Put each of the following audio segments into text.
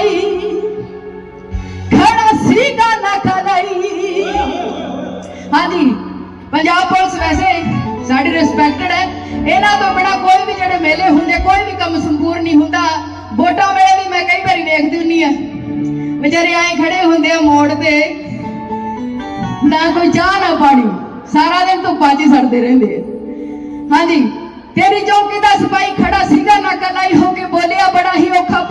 ਕਲਈ ਖੜਾ ਸੀਗਾ ਨਾ ਕਲਈ ਹਾਂਜੀ, ਪੰਜਾਬ ਪੁਲਿਸ ਵੈਸੇ ਸਾਡੀ ਰਿਸਪੈਕਟਡ ਹੈ। ਇਹਨਾਂ ਤੋਂ ਬਿਨਾ ਕੋਈ ਵੀ ਜਿਹੜੇ ਮੇਲੇ ਹੁੰਦੇ, ਕੋਈ ਵੀ ਕੰਮ ਸੰਪੂਰਨ ਨਹੀਂ ਹੁੰਦਾ। ਵੋਟਾਂ ਵੇਲੇ ਵੀ ਮੈਂ ਕਈ ਵਾਰੀ ਵੇਖਦੀ ਹੁੰਨੀ ਆ। ਵਿਚਾਰੇ ਐਂ ਖੜੇ ਹੁੰਦੇ ਆ ਮੋੜ ਤੇ। ਨਾ ਕੋਈ ਚਾਹ, ਨਾ ਪਾਣੀ। ਸਾਰਾ ਦਿਨ ਤੋਂ ਬਾਜੀ ਸੜਦੇ ਰਹਿੰਦੇ ਆ। ਹਾਂਜੀ, ਤੇਰੀ ਚੌਕੀ ਦਾ ਸਿਪਾਹੀ ਖੜਾ ਸੀਗਾ ਨਾ ਕਲਾਈ ਹੋ ਕੇ ਬੋਲਿਆ, ਬੜਾ ਹੀ ਔਖਾ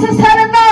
This is how it man.